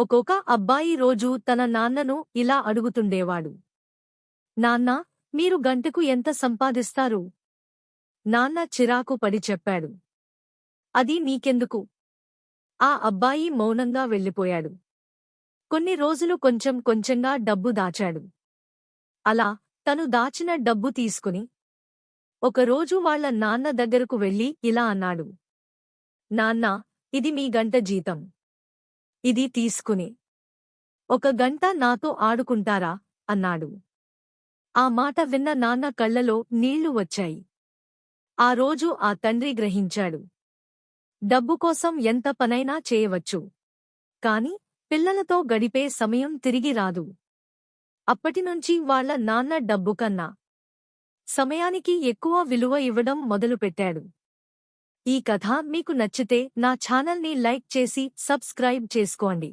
ఒక్కొక్క అబ్బాయి రోజూ తన నాన్నను ఇలా అడుగుతుండేవాడు. నాన్నా మీరు గంటకు ఎంత సంపాదిస్తారు? నాన్న చిరాకు పడి చెప్పాడు. అది నీకెందుకు? ఆ అబ్బాయి మౌనంగా వెళ్ళిపోయాడు. కొన్ని రోజులు కొంచెం కొంచెంగా డబ్బు దాచాడు. అలా తను దాచిన డబ్బు తీసుకుని ఒకరోజు వాళ్ళ నాన్న దగ్గరకు వెళ్ళి ఇలా అన్నాడు. నాన్నా ఇది మీ గంట జీతం. ఇది తీసుకుని. ఒక గంట నాతో ఆడుకుంటారా? అన్నాడు. ఆ మాట విన్న నాన్న కళ్ళలో నీళ్ళు వచ్చాయి. ఆ రోజు ఆ తండ్రి గ్రహించాడు. డబ్బు కోసం ఎంత పనైనా చేయవచ్చు. కాని పిల్లలతో గడిపే సమయం తిరిగి రాదు. అప్పటినుంచి వాళ్ళ నాన్న డబ్బు కన్నా. సమయానికి ఎక్కువ విలువ ఇవ్వడం మొదలుపెట్టాడు. ఈ కథ మీకు నచ్చితే నా ఛానల్ని లైక్ చేసి సబ్స్క్రైబ్ చేసుకోండి.